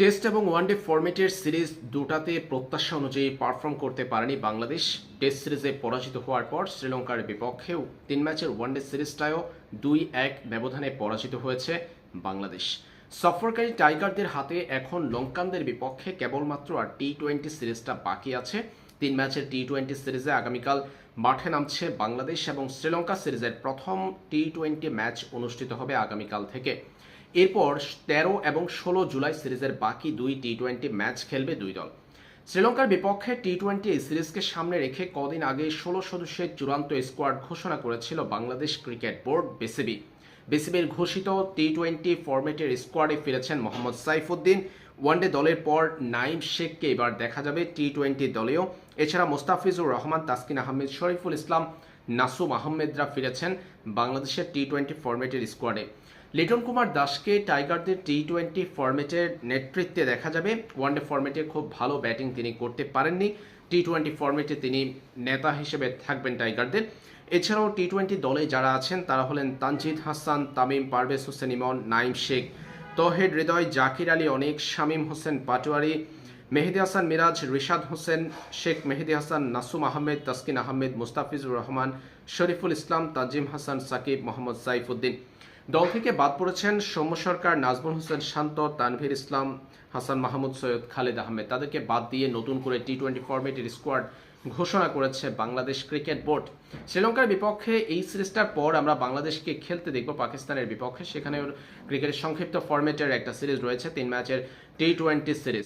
Test এবং one day ফরম্যাটের series দুটাতে প্রত্যাশা অনুযায়ী পারফর্ম করতে পারেনি বাংলাদেশ। টেস্ট সিরিজে পরাজিত হওয়ার পর শ্রীলঙ্কার বিপক্ষেও তিন ম্যাচের ওয়ানডে সিরিজটাও দুই এক ব্যবধানে পরাজিত হয়েছে বাংলাদেশ। সফরকারী টাইগারদের হাতে এখন লঙ্কানদের বিপক্ষে কেবলমাত্র আর টি টোয়েন্টি সিরিজটা বাকি আছে। তিন ম্যাচের টি টোয়েন্টি সিরিজে আগামীকাল মাঠে নামছে বাংলাদেশ এবং শ্রীলঙ্কা সিরিজের প্রথম টি টোয়েন্টি ম্যাচ অনুষ্ঠিত হবে আগামীকাল থেকে। এরপর তেরো এবং ষোলো জুলাই সিরিজের বাকি দুই টি টোয়েন্টি ম্যাচ খেলবে দুই দল। শ্রীলঙ্কার বিপক্ষে টি টোয়েন্টি এই সিরিজকে সামনে রেখে কদিন আগে ষোলো সদস্যের চূড়ান্ত স্কোয়াড ঘোষণা করেছিল বাংলাদেশ ক্রিকেট বোর্ড বিসিবি। বিসিবির ঘোষিত টি টোয়েন্টি ফরম্যাটের স্কোয়াডে ফিরেছেন মোহাম্মদ সাইফুদ্দিন। ওয়ানডে দলের পর নাইম শেখকে এবার দেখা যাবে টি টোয়েন্টি দলেও। এছাড়া মোস্তাফিজুর রহমান, তাসকিন আহমেদ, শরীফুল ইসলাম নাসুম আহমেদরা ফিরেছেন বাংলাদেশের টি টোয়েন্টি ফরম্যাটের স্কোয়াডে লিটন কুমার দাসকে টাইগারদের টি টোয়েন্টি ফরম্যাটের নেতৃত্বে দেখা যাবে। ওয়ানডে ফরম্যাটে খুব ভালো ব্যাটিং তিনি করতে পারেননি। টি টোয়েন্টি ফরম্যাটে তিনি নেতা হিসেবে থাকবেন টাইগারদের। এছাড়াও টি টোয়েন্টি দলে যারা আছেন, তারা হলেন তানজিদ হাসান, তামিম পারভেজ হোসেন, ইমন নাইম শেখ, তহেদ হৃদয়, জাকির আলী, অনেক শামীম হোসেন পাটোয়ারি মেহেদি হাসান মিরাজ, রিশাদ হোসেন, শেখ মেহেদি হাসান, নাসুম আহমেদ, তাসকিন আহমেদ, মুস্তাফিজুর রহমান, শরীফুল ইসলাম, তাজিম হাসান, সাকিব মোহাম্মদ সাইফুদ্দিন। দল থেকে বাদ পড়েছেন সৌম্য সরকার, নাজমুল হোসেন শান্ত, তানভীর ইসলাম, হাসান মাহমুদ, সৈয়দ খালেদ আহমেদ। তাদেরকে বাদ দিয়ে নতুন করে টি টোয়েন্টি ফরম্যাটের স্কোয়াড ঘোষণা করেছে বাংলাদেশ ক্রিকেট বোর্ড। শ্রীলঙ্কার বিপক্ষে এই সিরিজটার পর আমরা বাংলাদেশকে খেলতে দেখব পাকিস্তানের বিপক্ষে। সেখানে ক্রিকেটের সংক্ষিপ্ত ফরম্যাটের একটা সিরিজ রয়েছে, তিন ম্যাচের টি টোয়েন্টি সিরিজ।